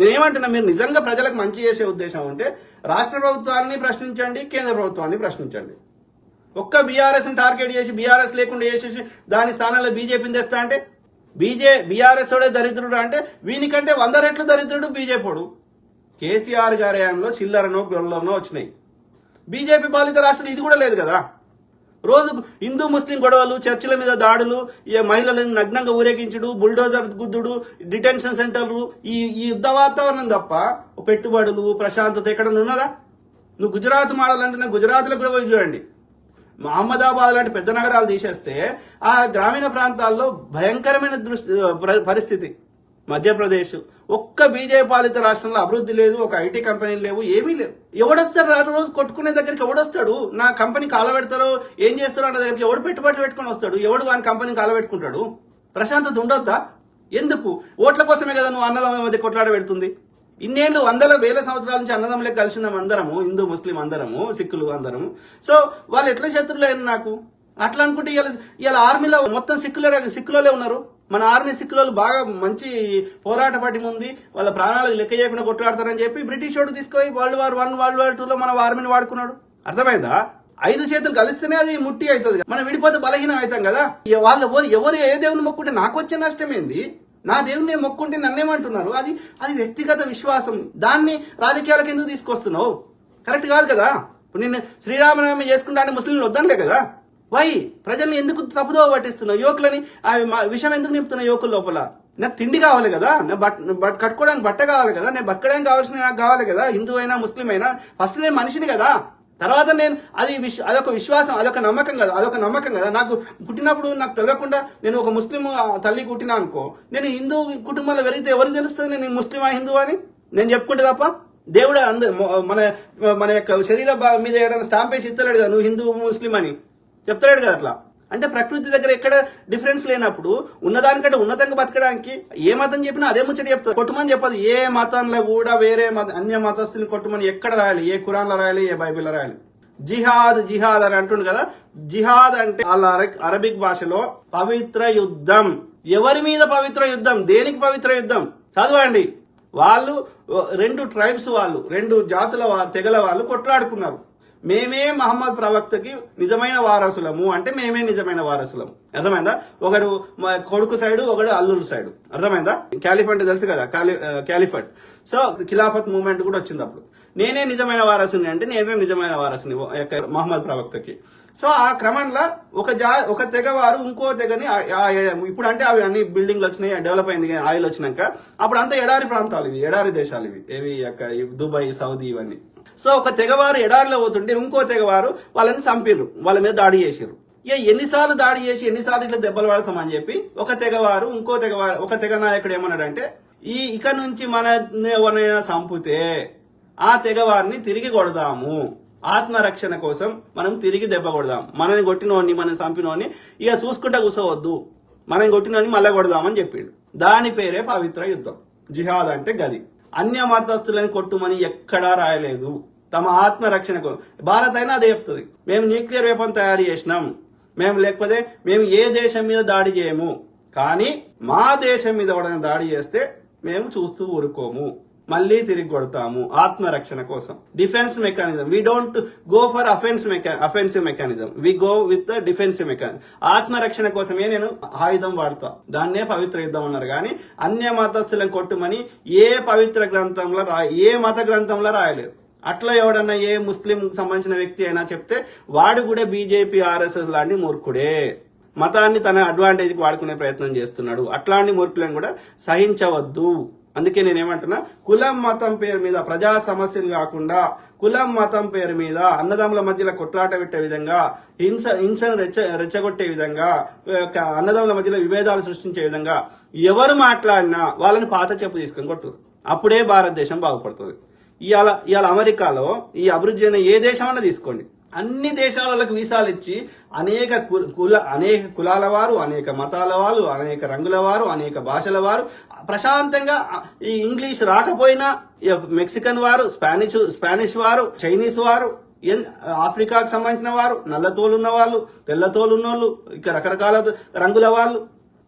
నేనేమంటున్నా మీరు నిజంగా ప్రజలకు మంచి చేసే ఉద్దేశం ఉంటే రాష్ట్ర ప్రభుత్వాన్ని ప్రశ్నించండి కేంద్ర ప్రభుత్వాన్ని ప్రశ్నించండి. ఒక్క బీఆర్ఎస్ని టార్గెట్ చేసి బీఆర్ఎస్ లేకుండా చేసేసి దాని స్థానంలో బీజేపీని తెస్తా అంటే బీజే బీఆర్ఎస్ వాడే దరిద్రుడు అంటే వీనికంటే వంద రెట్లు దరిద్రుడు బీజేపీడు కేసీఆర్ గారి హయాంలో చిల్లరనో గొల్లనో వచ్చినాయి. బీజేపీ పాలిత రాష్ట్రం ఇది కూడా లేదు కదా. రోజు హిందూ ముస్లిం గొడవలు చర్చిల మీద దాడులు ఈ మహిళలను నగ్నంగా ఊరేగించుడు బుల్డోజర్ గుద్దుడు డిటెన్షన్ సెంటర్లు ఈ ఈ యుద్ధ వాతావరణం తప్ప పెట్టుబడులు ప్రశాంతత ఎక్కడ ఉన్నదా? నువ్వు గుజరాత్ మోడల్ అంటే గుజరాత్లో కూడా పోయి చూడండి. మహమ్మదాబాద్ లాంటి పెద్ద నగరాలు తీసేస్తే ఆ గ్రామీణ ప్రాంతాల్లో భయంకరమైన దృష్టి పరిస్థితి. మధ్యప్రదేశ్. ఒక్క బీజేపీ పాలిత రాష్ట్రంలో అభివృద్ధి లేదు ఒక ఐటీ కంపెనీలు లేవు ఏమీ లేవు. ఎవడొస్తాడు రాను రోజు కొట్టుకునే దగ్గరికి ఎవడొస్తాడు? నా కంపెనీ కాలబెడతారో ఏం చేస్తారో అన్న దగ్గరికి ఎవడు పెట్టుబడులు పెట్టుకొని వస్తాడు? ఎవడు వాని కంపెనీ కాలబెట్టుకుంటాడు ప్రశాంతత ఉండొద్దా? ఎందుకు? ఓట్ల కోసమే కదా నువ్వు అన్నదమ్ముల మధ్య కొట్లాడ పెడుతుంది. ఇన్నేళ్ళు వందల వేల సంవత్సరాల నుంచి అన్నదమ్ములే కలిసి ఉన్నాం అందరము హిందూ ముస్లిం అందరము సిక్కులు అందరము. సో వాళ్ళు ఎట్లా శత్రులైన నాకు? అట్లా అనుకుంటే ఇవాళ ఇవాళ ఆర్మీలో మొత్తం సిక్కులే సిక్కులోనే ఉన్నారు. మన ఆర్మీ సిక్కులలో బాగా మంచి పోరాట పటి ఉంది వాళ్ళ ప్రాణాలకు లెక్క చేయకుండా కొట్లాడతారని చెప్పి బ్రిటిష్ వాడు తీసుకొని world war one world war టూలో మన ఆర్మీని వాడుకున్నాడు. అర్థమైందా? ఐదు చేతులు కలిస్తేనే అది ముట్టి అవుతుంది. మనం విడిపోతే బలహీనం అవుతాం కదా. వాళ్ళు ఎవరు ఎవరు ఏ దేవుని మొక్కుంటే నాకు వచ్చే నష్టం ఏంది నా దేవుని నేను మొక్కుంటే నన్నేమంటున్నారు? అది అది వ్యక్తిగత విశ్వాసం. దాన్ని రాజకీయాలకు ఎందుకు తీసుకొస్తున్నావు? కరెక్ట్ కాదు కదా. ఇప్పుడు నేను శ్రీరామనవమి చేసుకుంటా అంటే ముస్లింలు వద్దనులే కదా. వై ప్రజల్ని ఎందుకు తప్పుదో పట్టిస్తున్నావు? యువకులని ఆ విషయం ఎందుకు నింపుతున్నావు యువకుల లోపల? నాకు తిండి కావాలి కదా? బట్ బట్ కట్టుకోవడానికి బట్ట కావాలి కదా? నేను బతకడానికి కావాల్సిన నాకు కావాలి కదా? హిందూ అయినా ముస్లిం అయినా? ఫస్ట్ నేను మనిషిని కదా? తర్వాత నేను అది విశ్వ అదొక విశ్వాసం అదొక నమ్మకం కదా? అదొక నమ్మకం కదా? నాకు పుట్టినప్పుడు నాకు తెలియకుండా నేను ఒక ముస్లిం తల్లి పుట్టినా అనుకో నేను హిందూ కుటుంబంలో పెరిగితే ఎవరికి తెలుస్తుంది? నేను ముస్లిమా హిందూ అని? నేను చెప్పుకుంటే తప్ప దేవుడు అంద మన మన యొక్క శరీర మీద ఏదైనా స్టాంప్ వేసి ఇస్తలేడు కదా నువ్వు హిందూ ముస్లిం అని? చెప్తలేడు కదా అట్లా. అంటే ప్రకృతి దగ్గర ఎక్కడ డిఫరెన్స్ లేనప్పుడు ఉన్నదానికంటే ఉన్నతంగా బతకడానికి ఏ మతం చెప్పినా అదే ముచ్చట చెప్తారు కొట్టుమని చెప్పదు. ఏ మతంలో కూడా వేరే మత అన్య మతస్థుని కొట్టుమని ఎక్కడ రాయాలి? ఏ ఖురాన్లో రాయాలి? ఏ బైబిల్లో రాయాలి? జిహాద్ జిహాద్ అని అంటుండు కదా. జిహాద్ అంటే వాళ్ళ అరబిక్ భాషలో పవిత్ర యుద్ధం. ఎవరి మీద పవిత్ర యుద్ధం? దేనికి పవిత్ర యుద్ధం? చదవండి. వాళ్ళు రెండు ట్రైబ్స్ వాళ్ళు రెండు జాతుల వా- తెగల వాళ్ళు కొట్లాడుకున్నారు. మేమే మహమ్మద్ ప్రవక్తకి నిజమైన వారసులము అంటే మేమే నిజమైన వారసులము. అర్థమైందా? ఒకరు మా కొడుకు సైడు ఒకడు అల్లుడు సైడు. అర్థమైందా? క్యాలిఫట్ తెలుసు కదా క్యాలి క్యాలిఫట్ సో ఖిలాఫత్ మూమెంట్ కూడా వచ్చింది అప్పుడు. నేనే నిజమైన వారసుని అంటే నేనే నిజమైన వారసుని మహమ్మద్ ప్రవక్తకి. సో ఆ క్రమంలో ఒక జా ఒక తెగ వారు ఇంకో తెగని ఇప్పుడు అంటే అవి అన్ని బిల్డింగ్లు వచ్చినాయి డెవలప్ అయింది కానీ ఆయిల్ వచ్చినాక. అప్పుడు అంతా ఎడారి ప్రాంతాలు ఇవి ఎడారి దేశాలు ఇవి. ఏవి యొక్క దుబాయ్ సౌదీ ఇవన్నీ. సో ఒక తెగవారు ఎడారిలో పోతుంటే ఇంకో తెగవారు వాళ్ళని చంపిర్రు వాళ్ళ మీద దాడి చేసిర్రు. ఇక ఎన్నిసార్లు దాడి చేసి ఎన్నిసార్లు ఇట్లా దెబ్బలు పడతామని చెప్పి ఒక తెగవారు ఇంకో తెగవారు ఒక తెగ నాయకుడు ఏమన్నాడంటే ఈ ఇక నుంచి మన ఎవరినైనా చంపితే ఆ తెగవారిని తిరిగి కొడదాము. ఆత్మరక్షణ కోసం మనం తిరిగి దెబ్బ కొడదాం. మనని కొట్టినోడిని మనం చంపినోడిని ఇక చూసుకుంటే కూర్చోవద్దు. మనం కొట్టినోడిని మళ్ళీ కొడదామని చెప్పిండు. దాని పేరే పవిత్ర యుద్ధం. జిహాద్ అంటే గది. అన్య మతస్థులని కొట్టుమని ఎక్కడా రాయలేదు. తమ ఆత్మరక్షణకు భారత్ అయినా అదే చెప్తుంది. మేము న్యూక్లియర్ వెపన్ తయారు చేసినాం. మేము లేకపోతే మేము ఏ దేశం మీద దాడి చేయము. కానీ మా దేశం మీద ఎవడైనా దాడి చేస్తే మేము చూస్తూ ఊరుకోము. మళ్ళీ తిరిగి కొడతాము ఆత్మరక్షణ కోసం. Defence mechanism we don't go for offence mecha offensive mechanism we go with the defensive mechanism ఆత్మరక్షణ కోసమే నేను ఆయుధం వాడతా. దాన్నే పవిత్ర యుద్ధం అన్నారు. కానీ అన్య మతస్థులను కొట్టుమని ఏ పవిత్ర గ్రంథంలో రా ఏ మత గ్రంథంలో రాయలేదు. అట్లా ఎవడన్నా ఏ ముస్లిం సంబంధించిన వ్యక్తి అయినా చెప్తే వాడు కూడా బీజేపీ ఆర్ఎస్ఎస్ లాంటి మూర్ఖుడే. మతాన్ని తన అడ్వాంటేజ్కి వాడుకునే ప్రయత్నం చేస్తున్నాడు. అట్లాంటి మూర్ఖులను కూడా సహించవద్దు. అందుకే నేనేమంటున్నా కులం మతం పేరు మీద ప్రజా సమస్యలు కాకుండా కులం మతం పేరు మీద అన్నదమ్ముల మధ్యలో కొట్లాట పెట్టే విధంగా హింస హింసను రెచ్చ రెచ్చగొట్టే విధంగా అన్నదమ్ముల మధ్యలో విభేదాలు సృష్టించే విధంగా ఎవరు మాట్లాడినా వాళ్ళని పాత చెప్పు తీసుకొని కొట్టు అప్పుడే భారతదేశం బాగుపడుతుంది. ఇవాళ ఇవాళ అమెరికాలో ఈ అభివృద్ధి అయిన ఏ దేశమైనా తీసుకోండి. అన్ని దేశాలకు వీసాలు ఇచ్చి అనేక కుల అనేక కులాల వారు అనేక మతాల వారు అనేక రంగుల వారు అనేక భాషల వారు ప్రశాంతంగా ఈ ఇంగ్లీష్ రాకపోయినా ఈ మెక్సికన్ వారు స్పానిష్ స్పానిష్ వారు చైనీస్ వారు ఎన్- ఆఫ్రికాకు సంబంధించిన వారు నల్లతోలున్న వాళ్ళు తెల్లతోలు వాళ్ళు ఇక రకరకాల రంగుల వాళ్ళు.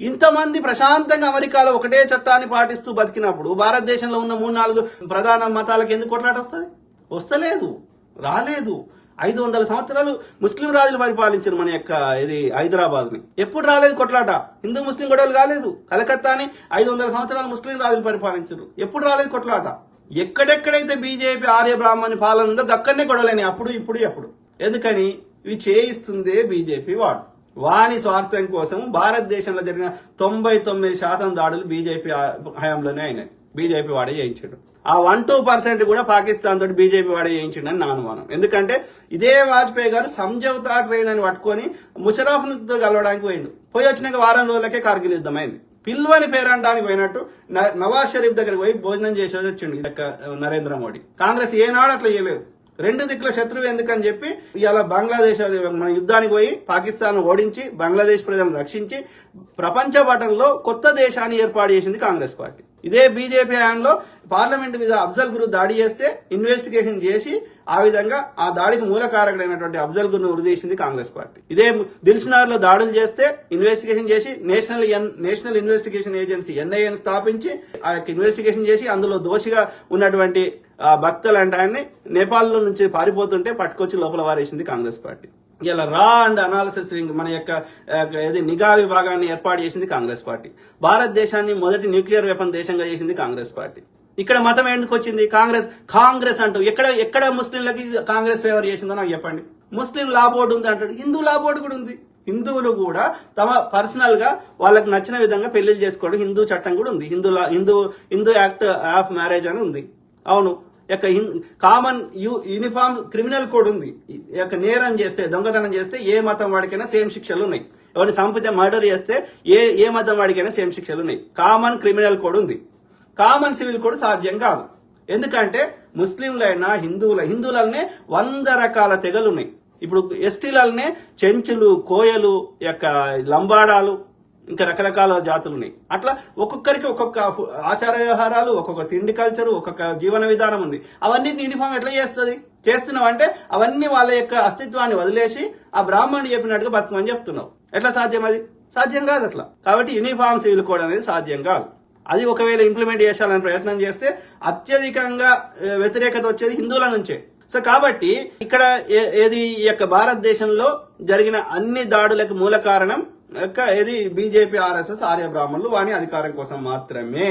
ఇంతమంది ప్రశాంతంగా అమెరికాలో ఒకటే చట్టాన్ని పాటిస్తూ బతికినప్పుడు భారతదేశంలో ఉన్న మూడు నాలుగు ప్రధాన మతాలకు ఎందుకు కొట్లాట వస్తుంది వస్తలేదు రాలేదు. ఐదు వందల సంవత్సరాలు ముస్లిం రాజులు పరిపాలించారు మన యొక్క ఇది హైదరాబాద్ని. ఎప్పుడు రాలేదు కొట్లాట. హిందూ ముస్లిం గొడవలు కాలేదు. కలకత్తాని ఐదు వందల సంవత్సరాలు ముస్లిం రాజులు పరిపాలించారు. ఎప్పుడు రాలేదు కొట్లాట. ఎక్కడెక్కడైతే బీజేపీ ఆర్య బ్రాహ్మణి పాలన ఉందో అక్కడనే గొడవలేని అప్పుడు ఇప్పుడు ఎప్పుడు. ఎందుకని? ఇవి చేయిస్తుందే బీజేపీ వాడు. వాని స్వార్థం కోసం భారతదేశంలో జరిగిన తొంభై తొమ్మిది శాతం దాడులు బీజేపీ హయాంలోనే అయినాయి. బీజేపీ వాడే చేయించాడు. ఆ వన్ టూ పర్సెంట్ కూడా పాకిస్తాన్ తోటి బీజేపీ వాడే చేయించిండని నా అనుమానం. ఎందుకంటే ఇదే వాజ్పేయి గారు సంజవతా ట్రైన్ అని పట్టుకొని ముషరాఫ్తో కలవడానికి పోయిండు. పోయి వచ్చినాక వారం రోజులకే కార్గిల్ యుద్ధం అయింది. పిల్వని పేరంటానికి పోయినట్టు న- నవాజ్ షరీఫ్ దగ్గరికి పోయి భోజనం చేసి వచ్చిండు. నరేంద్ర మోడీ. కాంగ్రెస్ ఏనాడు అట్లా చేయలేదు. రెండు దిక్కుల శత్రువు ఎందుకని చెప్పి ఇలా బంగ్లాదేశ్ అనే మన యుద్ధానికి పోయి పాకిస్తాన్ ఓడించి బంగ్లాదేశ్ ప్రజలను రక్షించి ప్రపంచ పటంలో కొత్త దేశాన్ని ఏర్పాటు చేసింది కాంగ్రెస్ పార్టీ. ఇదే బీజేపీ హయాంలో పార్లమెంట్ మీద అఫ్జల్ గురు దాడి చేస్తే ఇన్వెస్టిగేషన్ చేసి ఆ విధంగా ఆ దాడికి మూల కారకుడైనటువంటి అఫ్జల్ గురును ఉరిదీసింది కాంగ్రెస్ పార్టీ. ఇదే దిల్సునార్లో దాడులు చేస్తే ఇన్వెస్టిగేషన్ చేసి నేషనల్ ఎన్- నేషనల్ ఇన్వెస్టిగేషన్ ఏజెన్సీ ఎన్ఐఎన్ స్థాపించి ఆ యొక్క ఇన్వెస్టిగేషన్ చేసి అందులో దోషిగా ఉన్నటువంటి భక్తులు అంటే ఆయన్ని నేపాల్లో నుంచి పారిపోతుంటే పట్టుకొచ్చి లోపల వారేసింది కాంగ్రెస్ పార్టీ. ఇలా రా అండ్ అనాలిసిస్ వింగ్ మన యొక్క ఏది నిఘా విభాగాన్ని ఏర్పాటు చేసింది కాంగ్రెస్ పార్టీ. భారతదేశాన్ని మొదటి న్యూక్లియర్ వెపన్ దేశంగా చేసింది కాంగ్రెస్ పార్టీ. ఇక్కడ మతం ఎందుకు వచ్చింది? కాంగ్రెస్ కాంగ్రెస్ అంటూ ఎక్కడ ఎక్కడ ముస్లింలకి కాంగ్రెస్ ఫేవర్ చేసిందో నాకు చెప్పండి. ముస్లిం లా బోర్డు ఉంది అంటాడు. హిందూ లా బోర్డు కూడా ఉంది. హిందువులు కూడా తమ పర్సనల్గా వాళ్ళకి నచ్చిన విధంగా పెళ్ళిళ్ళు చేసుకోవడం హిందూ చట్టం కూడా ఉంది. Hindu law Hindu Hindu act of marriage అని ఉంది. అవును. యొక్క common you uniform criminal code ఉంది. యొక్క నేరం చేస్తే దొంగతనం చేస్తే ఏ మతం వాడికైనా సేమ్ శిక్షలు ఉన్నాయి. ఎవరిని చంపితే మర్డర్ చేస్తే ఏ ఏ మతం వాడికైనా సేమ్ శిక్షలు ఉన్నాయి. కామన్ క్రిమినల్ కోడ్ ఉంది. కామన్ సివిల్ కోడ్ సాధ్యం కాదు. ఎందుకంటే ముస్లింలైనా హిందువుల హిందువులనే వంద రకాల తెగలు ఉన్నాయి. ఇప్పుడు ఎస్టీలనే చెంచులు కోయలు యొక్క లంబాడాలు ఇంకా రకరకాల జాతులు ఉన్నాయి. అట్లా ఒక్కొక్కరికి ఒక్కొక్క ఆచార వ్యవహారాలు ఒక్కొక్క తిండి కల్చర్ ఒక్కొక్క జీవన విధానం ఉంది. అవన్నీ యూనిఫామ్ ఎట్లా చేస్తుంది? చేస్తున్నావు అంటే అవన్నీ వాళ్ళ యొక్క అస్తిత్వాన్ని వదిలేసి ఆ బ్రాహ్మణుడు చెప్పినట్టుగా బతుకమని చెప్తున్నావు. ఎట్లా సాధ్యం అది? సాధ్యం కాదు అట్లా. కాబట్టి యూనిఫామ్ సివిల్ కోడ్ అనేది సాధ్యం కాదు. అది ఒకవేళ ఇంప్లిమెంట్ చేసాలని ప్రయత్నం చేస్తే అత్యధికంగా వ్యతిరేకత వచ్చేది హిందువుల నుంచే. సో కాబట్టి ఇక్కడ ఏ- ఏది ఈ యొక్క భారతదేశంలో జరిగిన అన్ని దాడులకు మూల కారణం యొక్క ఏది? బీజేపీ ఆర్ఎస్ఎస్ ఆర్య బ్రాహ్మణులు వాని అధికారం కోసం మాత్రమే.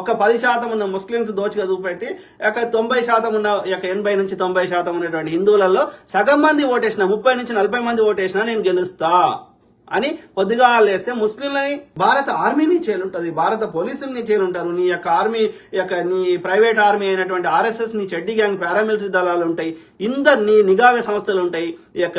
ఒక పది శాతం ఉన్న ముస్లింస్ దోచుగా చూపెట్టి యొక్క తొంభై శాతం ఉన్న యొక్క ఎనభై నుంచి తొంభై శాతం ఉన్నటువంటి హిందువులలో సగం మంది ఓటేసిన ముప్పై నుంచి నలభై మంది ఓటేసిన నేను గెలుస్తా అని పొద్దుగా లేస్తే ముస్లింలని భారత ఆర్మీని చేలుంటది భారత పోలీసుల్ని చేలుంటారు నీ యొక్క ఆర్మీ యొక్క నీ ప్రైవేట్ ఆర్మీ అయినటువంటి ఆర్ఎస్ఎస్ నీ చెడ్డి గ్యాంగ్ పారామిలిటరీ దళాలు ఉంటాయి. ఇంద నీ నిఘా సంస్థలు ఉంటాయి. ఈ యొక్క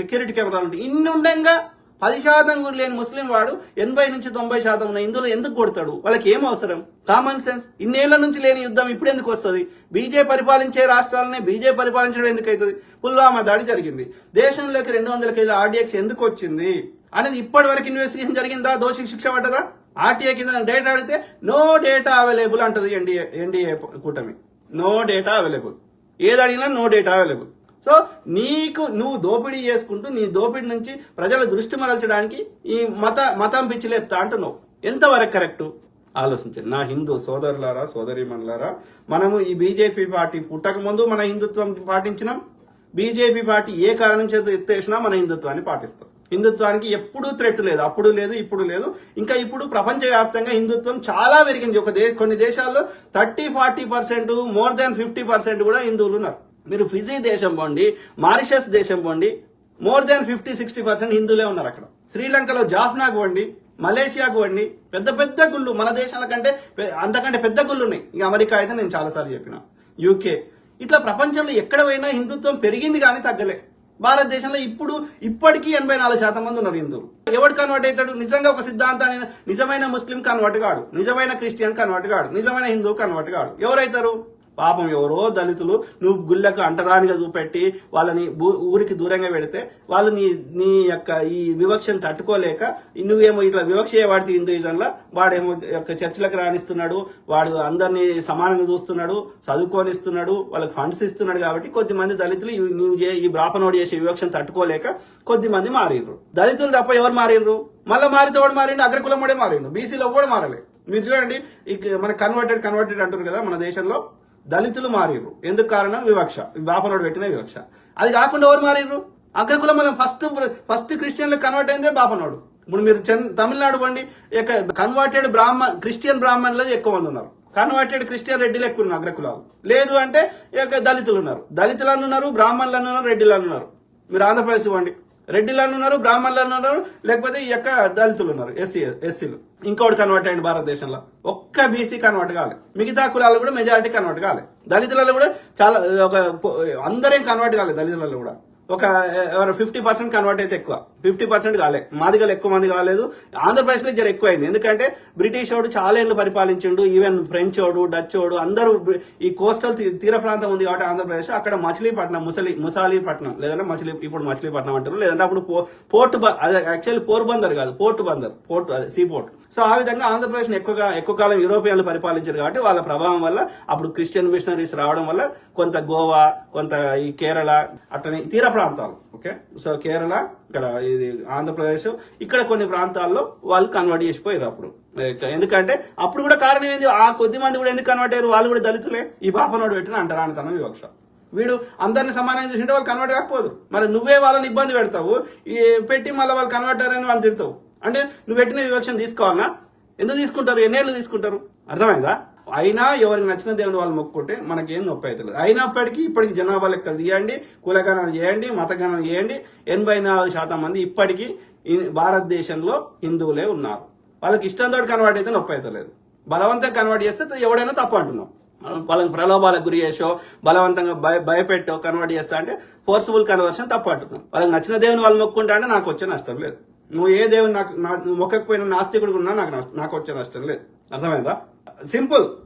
సెక్యూరిటీ కెమెరాలు ఉంటాయి. ఇన్ని ఉండగా పది శాతం కూడా లేని ముస్లిం వాడు ఎనభై నుంచి తొంభై శాతం ఉన్న హిందువులు ఎందుకు కొడతాడు? వాళ్ళకి ఏం అవసరం? కామన్ సెన్స్ ఇన్నేళ్ళ నుంచి లేని యుద్ధం ఇప్పుడు ఎందుకు వస్తుంది? బీజే పరిపాలించే రాష్ట్రాలనే బీజే పరిపాలించడం ఎందుకు అవుతుంది? పుల్వామా దాడి జరిగింది. దేశంలోకి రెండు వందల కేజీల ఆర్డీఎక్స్ ఎందుకు వచ్చింది? అనేది ఇప్పటి వరకు ఇన్వెస్టిగేషన్ జరిగిందా? దోషికి శిక్ష పడ్డదా? ఆర్టీఏ కింద డేటా అడిగితే నో డేటా అవైలబుల్ అంటది ఎన్డీఏ ఎన్డీఏ కూటమి. నో డేటా అవైలబుల్ ఏది అడిగినా నో డేటా అవైలబుల్ సో నీకు నువ్వు దోపిడీ చేసుకుంటూ నీ దోపిడీ నుంచి ప్రజల దృష్టి మరల్చడానికి ఈ మత మతం పిచ్చి లేపుతా అంటున్నావు. ఎంతవరకు కరెక్ట్? ఆలోచించండి నా హిందూ సోదరులారా సోదరిమణులారా మనము ఈ బీజేపీ పార్టీ పుట్టక ముందు మన హిందుత్వం పాటించినాం. బీజేపీ పార్టీ ఏ కారణం చేత ఎత్తేసినా మన హిందుత్వాన్ని పాటిస్తాం. హిందుత్వానికి ఎప్పుడూ థ్రెట్ లేదు అప్పుడు లేదు ఇప్పుడు లేదు. ఇంకా ఇప్పుడు ప్రపంచవ్యాప్తంగా హిందుత్వం చాలా పెరిగింది. ఒక దే కొన్ని దేశాల్లో thirty forty percent more than fifty percent కూడా హిందువులు ఉన్నారు. మీరు ఫిజీ దేశం పోండి మారిషస్ దేశం పోండి more than fifty sixty percent హిందువులే ఉన్నారు అక్కడ. శ్రీలంకలో జాఫ్నాకు పోండి మలేషియాకు పోండి పెద్ద పెద్ద గుళ్ళు మన దేశాల కంటే అంతకంటే పెద్ద గుళ్ళు ఉన్నాయి. ఇక అమెరికా అయితే నేను చాలాసార్లు చెప్పిన. యూకే ఇట్లా ప్రపంచంలో ఎక్కడ పోయినా హిందుత్వం పెరిగింది కానీ తగ్గలే. భారతదేశంలో ఇప్పుడు ఇప్పటికీ ఎనభై నాలుగు శాతం మంది ఉన్నారు హిందువులు. ఎవడు కన్వర్ట్ అవుతాడు? నిజంగా ఒక సిద్ధాంతాన్ని నిజమైన ముస్లిం కన్వర్ట్ కాడు. నిజమైన క్రిస్టియన్ కన్వర్ట్ కాడు. నిజమైన హిందూ కన్వర్ట్ కాడు. ఎవరైతారు పాపం ఎవరో దళితులు నువ్వు గుళ్ళకు అంటరానిగా చూపెట్టి వాళ్ళని ఊరికి దూరంగా పెడితే వాళ్ళు నీ నీ యొక్క ఈ వివక్షను తట్టుకోలేక నువ్వేమో ఇట్లా వివక్ష వాడితే హిందూయిజంలో వాడేమో యొక్క చర్చలకు రాణిస్తున్నాడు వాడు అందరినీ సమానంగా చూస్తున్నాడు చదువుకోనిస్తున్నాడు వాళ్ళకి ఫండ్స్ ఇస్తున్నాడు కాబట్టి కొద్దిమంది దళితులు నువ్వు ఈ బ్రాహ్మణోడు చేసే వివక్షను తట్టుకోలేక కొద్దిమంది మారిండ్రు. దళితులు తప్ప ఎవరు మారిండ్రు? మళ్ళీ మారితే వాడు మారిండు? అగ్రకులం వాడే మారిండు బీసీలో కూడా మారలే. మీరు చూడండి ఇక మన కన్వర్టెడ్ కన్వర్టెడ్ అంటారు కదా మన దేశంలో. దళితులు మారిర్రు. ఎందుకు కారణం? వివక్ష. బాపనోడు పెట్టిన వివక్ష. అది కాకుండా ఎవరు మారిర్రు? అగ్రకులం ఫస్ట్ ఫస్ట్ క్రిస్టియన్లకు కన్వర్ట్ అయిందే బాపనోడు ఇప్పుడు మీరు చెన్- తమిళనాడు పండి ఇక కన్వర్టెడ్ బ్రాహ్మణ క్రిస్టియన్ బ్రాహ్మణులు ఎక్కువ మంది ఉన్నారు. కన్వర్టెడ్ క్రిస్టియన్ రెడ్డిలు ఎక్కువ ఉన్నారు అగ్రకులాలు. లేదు అంటే ఇక దళితులు ఉన్నారు. దళితులు ఉన్నారు బ్రాహ్మణులు ఉన్నారు రెడ్డిలు ఉన్నారు. మీరు ఆంధ్రప్రదేశ్ ఇవ్వండి రెడ్డిలు ఉన్నారు బ్రాహ్మణులు ఉన్నారు లేకపోతే ఈ యొక్క దళితులు ఉన్నారు ఎస్సీ ఎస్సీలు. ఇంకోటి కన్వర్ట్ అయ్యింది భారతదేశంలో. ఒక్క బీసీ కన్వర్ట్ కాలే. మిగతా కులాలు కూడా మెజారిటీ కన్వర్ట్ కాలే. దళితులలో కూడా చాలా ఒక అందరం అందరేం కన్వర్ట్ కాలేదు దళితులలో కూడా. ఒక ఫిఫ్టీ పర్సెంట్ కన్వర్ట్ అయితే ఎక్కువ. ఫిఫ్టీ పర్సెంట్ కాలే. మాదిగలు ఎక్కువ మంది కాలేదు. ఆంధ్రప్రదేశ్లో జర ఎక్కువ అయింది. ఎందుకంటే బ్రిటిష్ వాడు చాలా ఏళ్ళు పరిపాలించిండు. ఈవెన్ ఫ్రెంచ్ వాడు డచ్ వాడు అందరూ ఈ కోస్టల్ తీ- తీర ప్రాంతం ఉంది కాబట్టి ఆంధ్రప్రదేశ్. అక్కడ మచిలీపట్నం ముసలి ముసాలీపట్నం. లేదంటే మచిలీ ఇప్పుడు మచిలీపట్నం అంటారు. లేదంటే అప్పుడు పో- పోర్ట్ అదే యాక్చువల్లీ పోర్బందర్ కాదు. పోర్ట్ బందర్. పోర్ట్ అదే సీ పోర్ట్ సో ఆ విధంగా ఆంధ్రప్రదేశ్ ఎక్కువగా ఎక్కువ కాలం యూరోపియన్లు పరిపాలించారు కాబట్టి వాళ్ళ ప్రభావం వల్ల అప్పుడు క్రిస్టియన్ మిషనరీస్ రావడం వల్ల కొంత గోవా కొంత ఈ కేరళ అట్లనే తీర ప్రాంతాలు ఓకే? సో కేరళ ఇక్కడ ఇది ఆంధ్రప్రదేశ్ ఇక్కడ కొన్ని ప్రాంతాల్లో వాళ్ళు కన్వర్ట్ చేసిపోయారు అప్పుడు. ఎందుకంటే అప్పుడు కూడా కారణం ఏంది? ఆ కొద్ది మంది కూడా ఎందుకు కన్వర్ట్ అయ్యారు? వాళ్ళు కూడా దళితులే. ఈ పాపనోడు పెట్టిన అంటరానితనం వివక్ష వీడు అందరిని సమానంగా చూసింటే వాళ్ళు కన్వర్ట్ కాకపోదు. మరి నువ్వే వాళ్ళని ఇబ్బంది పెడతావు. ఈ పెట్టి మళ్ళీ వాళ్ళు కన్వర్ట్ అయ్యారని వాళ్ళు తిడతావు. అంటే నువ్వు పెట్టిన వివక్షను తీసుకోవాలనా ఎందుకు తీసుకుంటారు? ఎన్నేళ్ళు తీసుకుంటారు? అర్థమైందా? అయినా ఎవరికి నచ్చిన దేవుని వాళ్ళు మొక్కుంటే మనకేం నొప్పి అవుతుంది అయినప్పటికీ ఇప్పటికి జనాభా లెక్కలు తీయండి కులగణన చేయండి మతగణన చేయండి. ఎనభై నాలుగు శాతం మంది ఇప్పటికీ భారతదేశంలో హిందువులే ఉన్నారు. వాళ్ళకి ఇష్టంతో కన్వర్ట్ అయితే నొప్పి అవుతలేదు బలవంతంగా కన్వర్ట్ చేస్తే ఎవడైనా తప్పు అంటున్నాం వాళ్ళని ప్రలోభాలకు గురి చేసో బలవంతంగా భయ భయపెట్టో కన్వర్ట్ చేస్తా అంటే ఫోర్స్ఫుల్ కన్వర్షన్ తప్పు అంటున్నాం. వాళ్ళకి నచ్చిన దేవుని వాళ్ళు మొక్కుంటా అంటే నాకు వచ్చే నష్టం లేదు. నువ్వు ఏ దేవుని నాకు నా- నువ్వు మొక్కకపోయినా నాస్తికుడు ఉన్నా నాకు నాకు వచ్చే నష్టం లేదు. అర్థమైందా? సింపుల్.